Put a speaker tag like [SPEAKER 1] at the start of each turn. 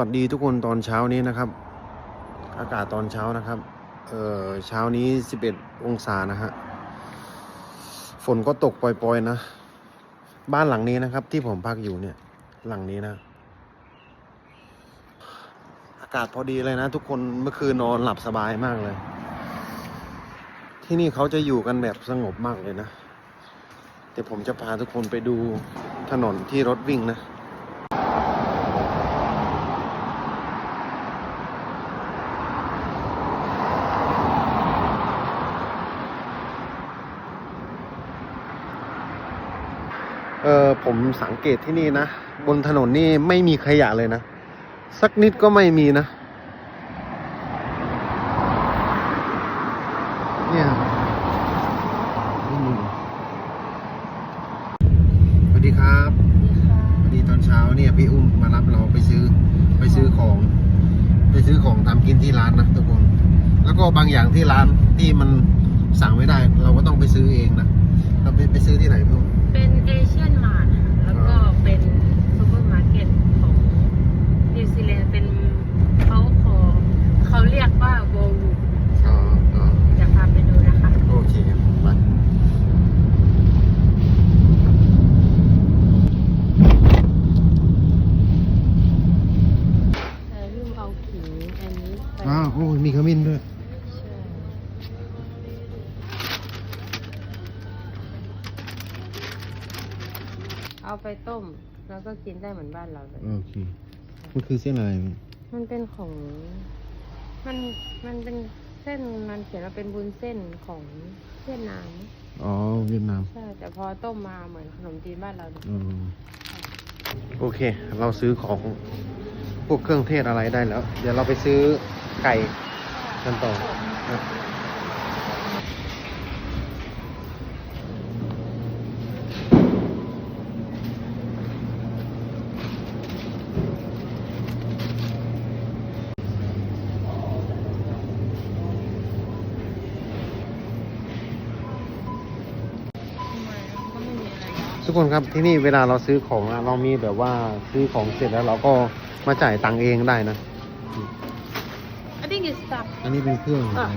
[SPEAKER 1] วัสดีทุกคนตอนเช้านี้นะครับ อากาศตอนเช้านะครับ เอ่อเช้านี้11องศานะฮะฝนก็ตกปล่อยๆนะ บ้านหลังนี้นะครับ ที่ผมพักอยู่เนี่ย หลังนี้นะ อากาศพอดีเลยนะ ทุกคนเมื่อคืนนอนหลับสบายมากเลย ที่นี่เขาจะอยู่กันแบบสงบมากเลยนะเดี๋ยวผมจะพาทุกคนไปดูถนนที่รถวิ่งนะ เออผมสังเกตที่นี่นะ บนถนนนี่ไม่มีขยะเลยนะ สักนิดก็ไม่มีนะ เนี่ยอืมสวัสดีครับสวัสดีตอนเช้าเนี่ยพี่อุ้มมารับเราไปซื้อไปซื้อของ ไปซื้อของทำกินที่ร้านนะทุกคน แล้วก็บางอย่างที่ร้านที่มันสั่งไม่ได้ เราก็ต้องไปซื้อเองนะ เราไปไปซื้อที่ไหนพี่อุ้ม
[SPEAKER 2] เป็นเอเชียนมาร์ทแล้วก็เป็นซูเปอร์มาร์เก็ตของนิวซีแลนด์เป็นเขาขอเขาเรียกว่าโวลู
[SPEAKER 1] อ๋ออ๋อ
[SPEAKER 2] จะพาไปดูนะคะ
[SPEAKER 1] โอเคไป
[SPEAKER 2] แต่ลืมเอาขิงอันนี้ไป
[SPEAKER 1] อ้าวโอ้ยมีขมิ้นด้วย
[SPEAKER 2] เอาไปต้ม แล้วก็กินได้เหมือนบ้านเราเลย
[SPEAKER 1] โอเค มันคือเส้นอะไรพี่
[SPEAKER 2] มันเป็นของ มันมันเป็นเส้นมันเขียนว่าเป็นบุญเส้นของเวียดนาม
[SPEAKER 1] อ๋อ เวียดนาม
[SPEAKER 2] ใช่แต่พอต้มมาเหมือนขนมจีนบ้านเราเลย
[SPEAKER 1] อืมโอเค เราซื้อของพวกเครื่องเทศอะไรได้แล้ว เดี๋ยวเราไปซื้อไก่กันต่อนะ ทุกคนครับที่นี่เวลาเราซื้อของอะเรามีแบบว่าซื้อของเสร็จแล้วเราก็มาจ่ายตังค์เองได้นะ
[SPEAKER 2] I think it's stuck
[SPEAKER 1] อันนี้เป็นเครื่อง
[SPEAKER 2] อะ